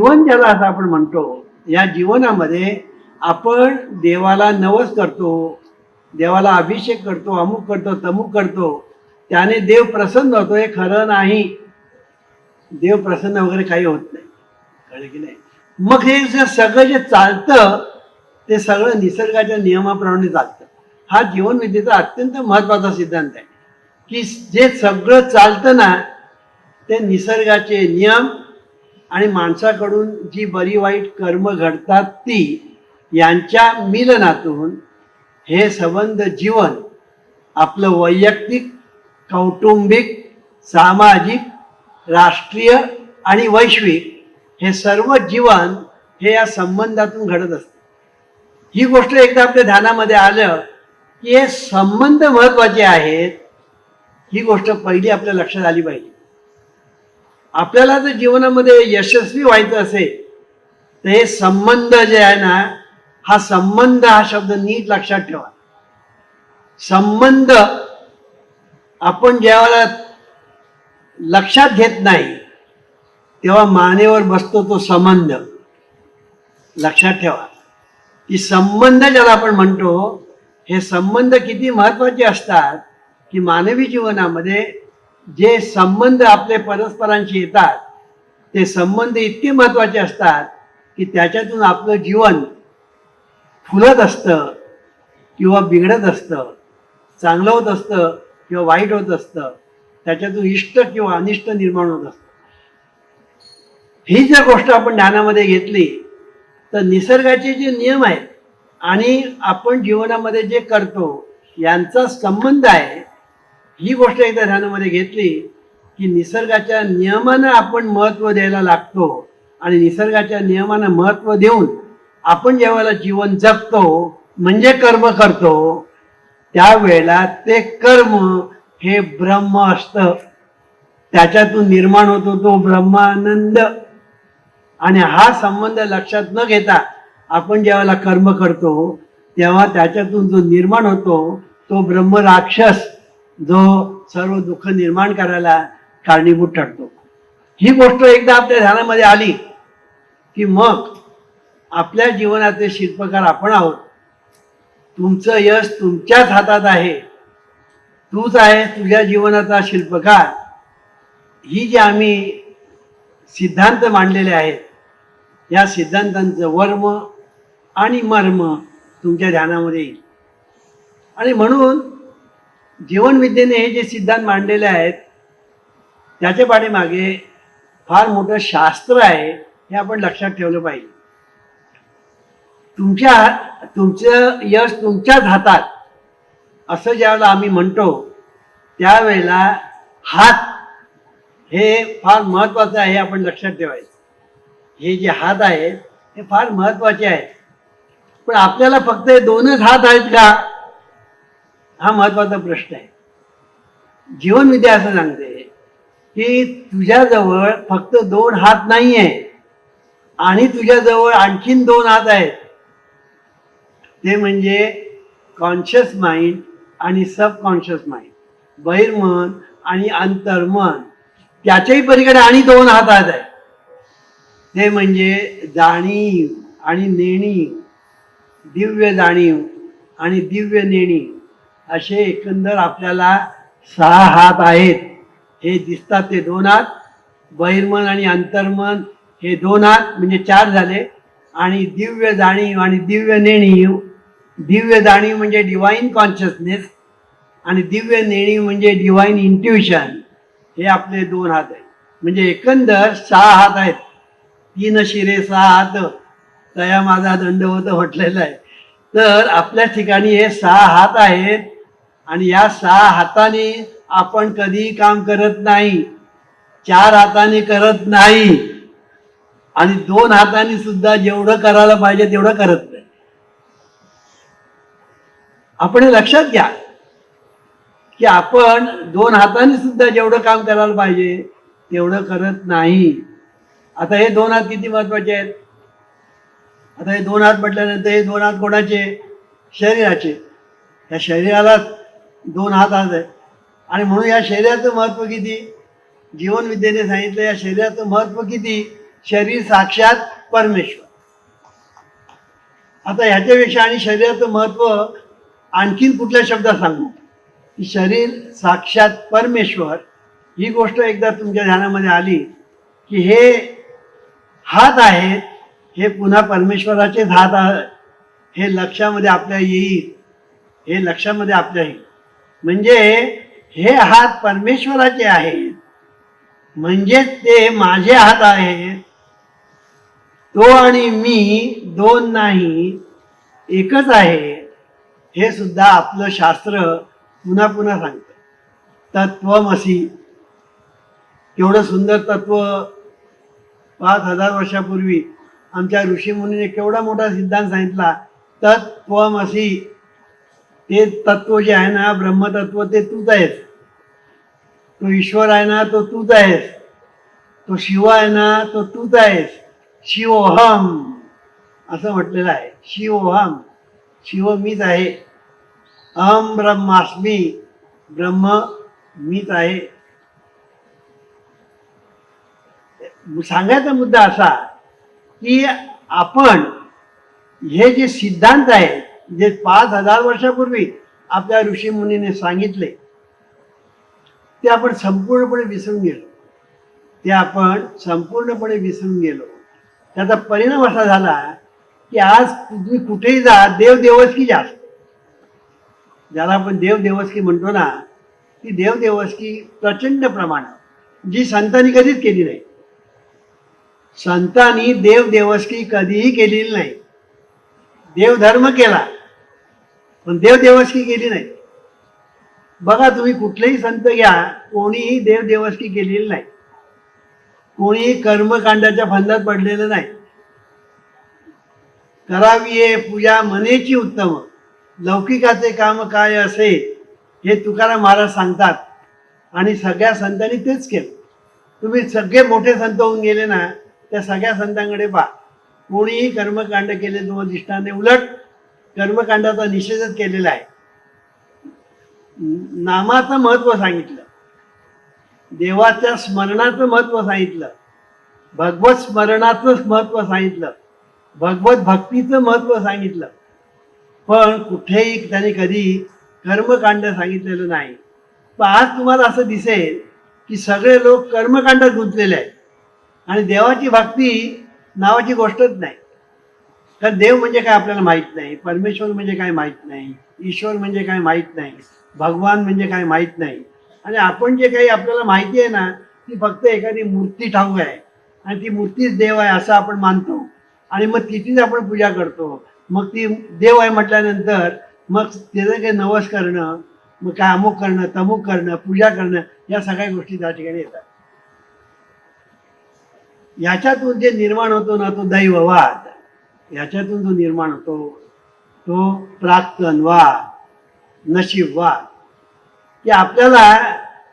जीवन ज्याला असं आपण म्हणतो या जीवनामध्ये आपण देवाला नवस करतो देवाला अभिषेक करतो अमुक करतो तमुक करतो त्याने देव प्रसन्न होतो हे खरं नाही. देव प्रसन्न वगैरे काही होत नाही. कळलं की नाही? मग हे जे सगळं जे चालतं ते सगळं निसर्गाच्या नियमाप्रमाणे चालतं. हा जीवनविद्येचा अत्यंत महत्त्वाचा सिद्धांत आहे. की जे सगळं चालतं ना ते निसर्गाचे नियम आणि माणसाकडून जी बरी वाईट कर्म घडतात ती यांच्या मिलनातून हे संबंध जीवन आपलं वैयक्तिक कौटुंबिक सामाजिक राष्ट्रीय आणि वैश्विक हे सर्व जीवन हे या संबंधातून घडत असते. ही गोष्ट एकदा आपल्या ध्यानामध्ये आलं की हे संबंध महत्त्वाचे आहेत ही गोष्ट पहिली आपल्या लक्षात आली पाहिजे. आपल्याला जर जीवनामध्ये यशस्वी व्हायचं असेल तर हे संबंध जे आहे ना हा संबंध हा शब्द नीट लक्षात ठेवा. संबंध आपण ज्यावेळेला लक्षात घेत नाही तेव्हा मानेवर बसतो तो संबंध. लक्षात ठेवा. की संबंध ज्याला आपण म्हणतो हे संबंध किती महत्त्वाचे असतात की मानवी जीवनामध्ये जे संबंध आपले परस्परांशी येतात ते संबंध इतके महत्त्वाचे असतात की त्याच्यातून आपलं जीवन फुलत असतं किंवा बिघडत असतं चांगलं होत असतं किंवा वाईट होत असतं त्याच्यातून इष्ट किंवा अनिष्ट निर्माण होत असतं. ही जर गोष्ट आपण ध्यानामध्ये घेतली तर निसर्गाचे जे नियम आहेत आणि आपण जीवनामध्ये जे करतो यांचा संबंध आहे ही गोष्ट एकदा ध्यानामध्ये घेतली की निसर्गाच्या नियमानं आपण महत्त्व द्यायला लागतो आणि निसर्गाच्या नियमांना महत्त्व देऊन आपण जेव्हा जीवन जगतो म्हणजे कर्म करतो त्यावेळेला ते कर्म हे ब्रह्म असतं. त्याच्यातून निर्माण होतो तो ब्रह्मानंद. आणि हा संबंध लक्षात न घेता आपण ज्यावेळेला कर्म करतो तेव्हा त्याच्यातून जो निर्माण होतो तो ब्रह्म राक्षस. जो सर्व दुःख निर्माण करायला कारणीभूत ठरतो. ही गोष्ट एकदा आपल्या ध्यानामध्ये आली की मग आपल्या जीवनाचे शिल्पकार आपण आहोत. तुमचं यश तुमच्याच हातात आहे. तूच आहे तुझ्या जीवनाचा शिल्पकार. ही जी आम्ही सिद्धांत मांडलेले आहेत या सिद्धांतांचं वर्म आणि मर्म तुमच्या ध्यानामध्ये येईल. आणि म्हणून जीवनविद्येने हे जे सिद्धांत मांडलेले आहेत त्याच्या पाठीमागे फार मोठं शास्त्र आहे हे आपण लक्षात ठेवलं पाहिजे. तुमच्या तुमचं यश तुमच्याच हातात असं ज्यावेळेला आम्ही म्हणतो त्यावेळेला हात हे फार महत्त्वाचं आहे आपण लक्षात ठेवायचं. हे जे हात आहेत हे फार महत्त्वाचे आहेत. पण आपल्याला फक्त हे दोनच हात आहेत का? हा महत्त्वाचा प्रश्न आहे. जीवनविद्या असं सांगते की तुझ्याजवळ फक्त दोन हात नाही आहे आणि तुझ्याजवळ आणखीन दोन हात आहेत. ते म्हणजे कॉन्शियस माइंड आणि सबकॉन्शियस माइंड बहिर्मन आणि अंतर्मन त्याच्याही पलीकडे आणि दोन हात आहेत. ते म्हणजे जाणीव आणि नेणीव. दिव्य जाणीव आणि दिव्य नेणीव. असे एकंदर आपल्याला सहा हात आहेत. हे दिसतात ते दोन हात. बहिर्मन आणि अंतर्मन हे दोन हात म्हणजे चार झाले. आणि दिव्य जाणीव आणि दिव्य नेणीव. दिव्य जाणीव म्हणजे डिवाईन कॉन्शियसनेस आणि दिव्य नेणीव म्हणजे डिवाईन इंट्युशन हे आपले दोन हात आहेत. म्हणजे एकंदर सहा हात आहेत. तीन शिरे सहा हात. तया माझा दंड होत म्हटलेला आहे. तर आपल्या ठिकाणी हे सहा हात आहेत. आणि या सहा हाताने आपण कधीही काम करत नाही चार हाताने करत नाही आणि दोन हाताने सुद्धा जेवढं करायला पाहिजे तेवढं करत नाही. आपण हे लक्षात घ्या की आपण दोन हाताने सुद्धा जेवढं काम करायला पाहिजे तेवढं करत नाही. आता हे दोन हात किती महत्त्वाचे आहेत? आता हे दोन हात म्हटल्यानंतर हे दोन हात कोणाचे? शरीराचे. या शरीराला दोन हात आज आहे. आणि म्हणून या शरीराचं महत्त्व किती? जीवनविद्येने सांगितलं या शरीराचं महत्त्व किती? शरीर साक्षात परमेश्वर. आता ह्याच्यापेक्षा आणि शरीराचं महत्त्व आणखीन कुठल्या शब्दात सांगू? की शरीर साक्षात परमेश्वर ही गोष्ट एकदा तुमच्या ध्यानामध्ये आली की हे हात आहेत हे पुन्हा परमेश्वराचेच हात आहेत हे लक्षामध्ये आपल्या येईल हे लक्षामध्ये आपल्या येईल. म्हणजे हे हात परमेश्वराचे आहेत. म्हणजे ते माझे हात आहेत. तो आणि मी दोन नाही एकच आहे. हे सुद्धा आपलं शास्त्र पुन्हा पुन्हा सांगतं. तत्वमसी केवढं सुंदर तत्व. पाच हजार वर्षापूर्वी आमच्या ऋषीमुनीने केवढा मोठा सिद्धांत सांगितला तत्वमसी ते तत्व जे आहे ना ब्रह्मतत्व ते तूच आहेस. तो ईश्वर आहे ना तो तूच आहेस. तो शिव आहे ना तो तूच आहेस. शिवोहम असं म्हटलेलं आहे. शिवोहम शिव मीच आहे. अहम ब्रह्मास्मी ब्रह्म मीच आहे. सांगायचा मुद्दा असा की आपण हे जे सिद्धांत आहेत जे पाच हजार वर्षापूर्वी आपल्या ऋषी मुनीने सांगितले ते आपण संपूर्णपणे विसरून गेलो. ते आपण संपूर्णपणे विसरून गेलो. त्याचा परिणाम असा झाला की आज तुम्ही कुठेही जा देव देवस्की जास्त ज्याला आपण देव देवस्की म्हणतो ना ती देव देवस्की प्रचंड प्रमाणात. जी संतांनी कधीच केली नाही. संतांनी देव देवस्की कधीही केलेली नाही. देवधर्म केला. पण देव देवस्की केली नाही. बघा तुम्ही कुठलेही संत घ्या कोणीही देव देवस्की केलेली नाही. कोणीही कर्मकांडाच्या फंदात पडलेलं नाही. करावी ये पूजा मनेची उत्तम. लौकिकाचे काम काय असे हे तुकाराम महाराज सांगतात. आणि सगळ्या संतांनी तेच केलं. तुम्ही सगळे मोठे संत होऊन गेले ना त्या सगळ्या संतांकडे पहा. कोणीही कर्मकांड केले दोन दिष्टाने उलट कर्मकांडाचा निषेधच केलेला आहे. नामाचं महत्त्व सांगितलं. देवाच्या स्मरणाचं महत्त्व सांगितलं. भगवत स्मरणाचं महत्त्व सांगितलं. भगवत भक्तीचं महत्त्व सांगितलं. पण कुठेही त्याने कधी कर्मकांड सांगितलेलं नाही. पण आज तुम्हाला असं दिसेल की सगळे लोक कर्मकांडात गुंतलेले आहेत. आणि देवाची भक्ती नावाची गोष्टच नाही. तर देव म्हणजे काय आपल्याला माहीत नाही परमेश्वर म्हणजे काय माहीत नाही ईश्वर म्हणजे काय माहीत नाही भगवान म्हणजे काय माहीत नाही. आणि आपण जे काही आपल्याला माहिती आहे ना ती फक्त एखादी मूर्ती ठाऊक आहे. आणि ती मूर्तीच देव आहे असं आपण मानतो. आणि मग तिचीच आपण पूजा करतो. मग ती देव आहे म्हटल्यानंतर मग त्याचं काही नवस करणं मग काय अमुक करणं तमुक करणं पूजा करणं या सगळ्या गोष्टी त्या ठिकाणी येतात. याच्यातून जे निर्माण होतो ना तो दैववाद. याच्यातून जो निर्माण होतो तो प्राक्तनवाद नशीबवाद. की आपल्याला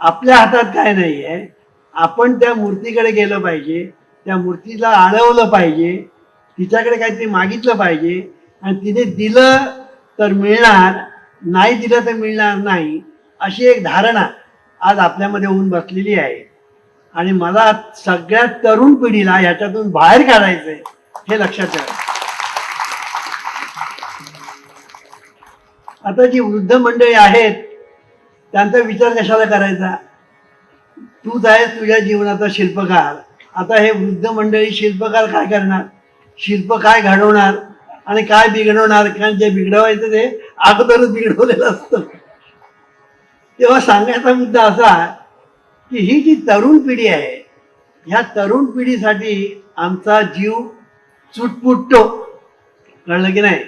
आपल्या हातात काय नाही आहे आपण त्या मूर्तीकडे गेलं पाहिजे त्या मूर्तीला आळवलं पाहिजे तिच्याकडे काहीतरी मागितलं पाहिजे आणि तिने दिलं तर मिळणार नाही दिलं तर मिळणार नाही अशी एक धारणा आज आपल्यामध्ये होऊन बसलेली आहे. आणि मला सगळ्या तरुण पिढीला ह्याच्यातून बाहेर काढायचं आहे हे लक्षात ठेवा. आता जी वृद्ध मंडळी आहेत त्यांचा विचार कशाला करायचा? तूच आहेस तुझ्या जीवनाचा शिल्पकार. आता हे वृद्ध मंडळी शिल्पकार काय करणार? शिल्प काय घडवणार आणि काय बिघडवणार? कारण जे बिघडवायचं ते अगोदरच बिघडवलेलं असतं. तेव्हा सांगायचा मुद्दा असा की ही जी तरुण पिढी आहे ह्या तरुण पिढीसाठी आमचा जीव चुटपुटतो. कळलं की नाही?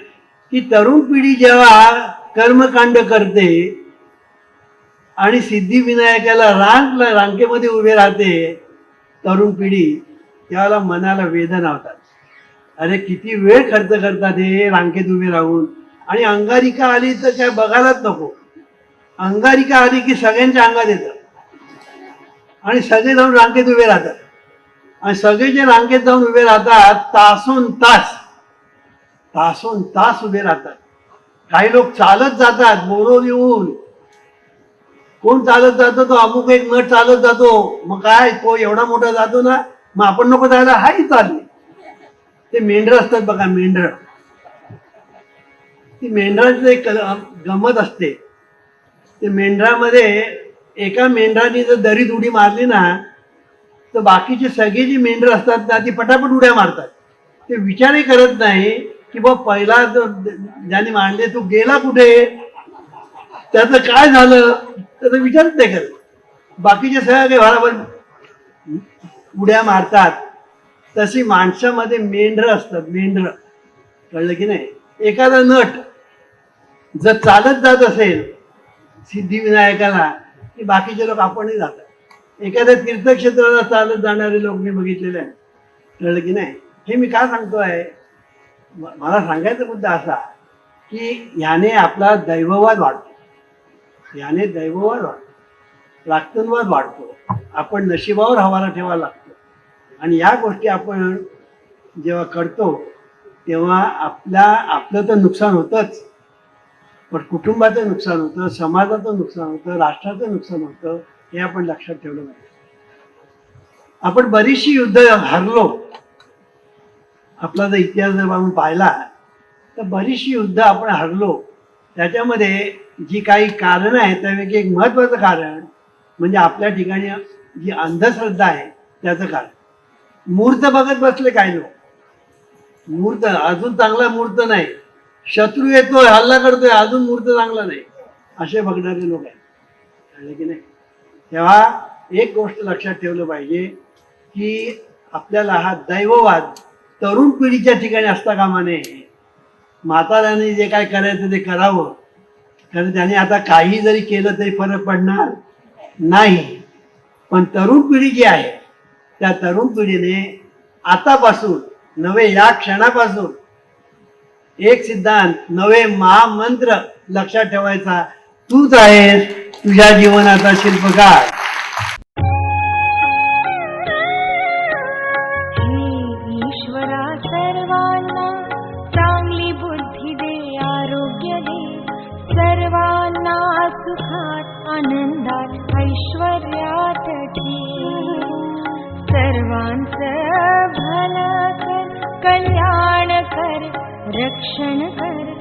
की तरुण पिढी जेव्हा कर्मकांड करते आणि सिद्धिविनायकाला रांग रांकेमध्ये उभे राहते तरुण पिढी त्याला मनाला वेदना होतात. अरे किती वेळ खर्च करतात हे रांकेत उभे राहून. आणि अंगारिका आली तर काय बघायलाच नको. अंगारिका आली की सगळ्यांच्या अंगात येतं. आणि सगळे जाऊन रांकेत उभे राहतात. आणि सगळे जे रांकेत जाऊन उभे राहतात तासून तास तासून तास उभे राहतात. काही लोक चालत जातात बोलून येऊन कोण चालत जातो तो अमुक एक नट चालत जातो. मग काय तो एवढा मोठा जातो ना मग आपण नको जायला हाही चालले. ते मेंढर असतात बघा मेंढर. ती मेंढराचं एक गमत असते. ते मेंढरामध्ये एका मेंढराने जर दरीत उडी मारली ना तर बाकीची सगळी जी मेंढर असतात ना ती पटापट उड्या मारतात. ते विचारही करत नाही की बा पहिला ज्याने मांडले तो गेला कुठे? त्याचं काय झालं? त्याचा विचारच नाही करत. बाकीचे सगळे बरोबर उड्या मारतात. तशी माणसामध्ये मेंढर असतात मेंढर. कळलं की नाही? एखादा नट जर चालत जात असेल सिद्धिविनायकाला की बाकीचे लोक आपणही जातात. एखाद्या तीर्थक्षेत्राला चालत जाणारे लोक मी बघितलेले आहेत. कळलं की नाही? हे मी का सांगतो आहे मला सांगायचा मुद्दा असा की ह्याने आपला दैववाद वाढतो. ह्याने दैववाद वाढतो. राष्ट्रवाद वाढतो. आपण नशिबावर हवाला ठेवावा लागतो. आणि या गोष्टी आपण जेव्हा करतो तेव्हा आपल्या आपलं तर नुकसान होतंच. पण कुटुंबाचं नुकसान होतं समाजाचं नुकसान होतं राष्ट्राचं नुकसान होतं हे आपण लक्षात ठेवलं पाहिजे. आपण बरीचशी युद्ध हरलो. आपला जर इतिहास जर आपण पाहिला तर बरीचशी युद्ध आपण हरलो. त्याच्यामध्ये जी काही कारणं आहेत त्यापैकी एक महत्त्वाचं कारण म्हणजे आपल्या ठिकाणी जी अंधश्रद्धा आहे त्याचं कारण. मूर्त बघत बसले काही लोक. मूर्त अजून चांगला मूर्त नाही. शत्रू येतोय हल्ला करतोय अजून मूर्त चांगला नाही. असे बघणारे लोक आहेत. कळले की नाही? तेव्हा एक गोष्ट लक्षात ठेवलं पाहिजे की आपल्याला हा दैववाद तरुण पिढीच्या ठिकाणी असता कामा नये. म्हाताऱ्याने जे काय करायचं ते करावं. कारण त्याने आता काही जरी केलं तरी फरक पडणार नाही. पण तरुण पिढी जी आहे त्या तरुण पिढीने आतापासून नवे या क्षणापासून एक सिद्धांत नवे महामंत्र लक्षात ठेवायचा. तूच आहेस तुझ्या जीवनाचा शिल्पकार. कल्याण कर रक्षण कर